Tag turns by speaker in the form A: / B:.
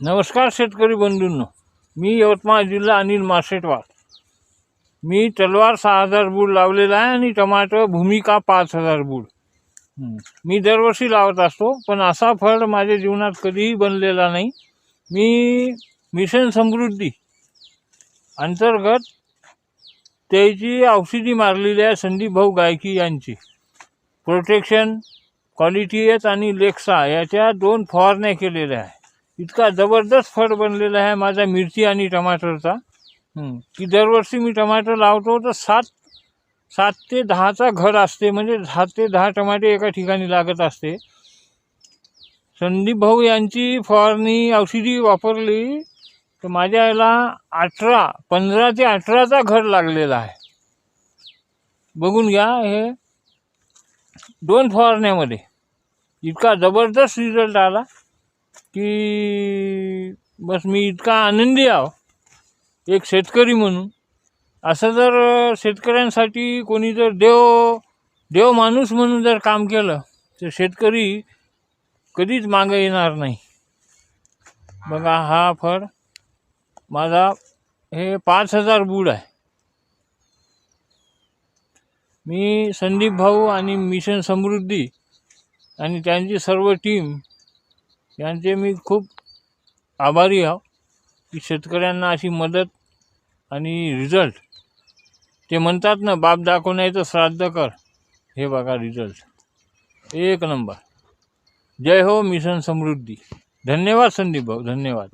A: नमस्कार शेतकरी बंधूंनो. मी यवतमाळ जिल्हा अनिल मासेटवार मी तलवार सहा हजार बूड लावलेला आहे आणि टमाटर भूमिका पाच हजार बूड मी दरवर्षी लावत असतो पण असा फळ माझ्या जीवनात कधीही बनलेला नाही. मी मिशन समृद्धी अंतर्गत त्याची औषधी मारलेली आहे संदीप भाऊ गायकी यांची. प्रोटेक्शन क्वालिटी एच आणि लेक्सा याच्या दोन फवारण्या केलेल्या आहे. इतका जबरदस्त फळ बनलेला आहे माझा मिरची आणि टमाटरचा. की दरवर्षी मी टमाटर लावतो तर सात सात ते दहाचा घर असते. म्हणजे सात ते दहा टमाटे एका ठिकाणी लागत असते. संदीप भाऊ यांची फवारणी औषधी वापरली तर माझ्या याला अठरा पंधरा ते अठराचा घर लागलेला आहे. बघून घ्या हे. दोन फवारण्यामध्ये इतका जबरदस्त रिझल्ट आला. की बस मी इतका आनंदी आहो. एक शेतकरी म्हणून. असं जर शेतकऱ्यांसाठी कोणी जर देव देव माणूस म्हणून जर काम केलं तर शेतकरी कधीच मागं येणार नाही. बघा हा फळ माझा हे पाच हजार बूड आहे. मी संदीप भाऊ आणि मिशन समृद्धी आणि त्यांची सर्व टीम यांचे मी खूप आभारी आहो की शेतकऱ्यांना अशी मदत आणि रिझल्ट ते म्हणतात ना बाप दाखवण्याचं श्राद्ध कर. हे बघा रिझल्ट एक नंबर. जय हो मिशन समृद्धी. धन्यवाद संदीप भाऊ धन्यवाद.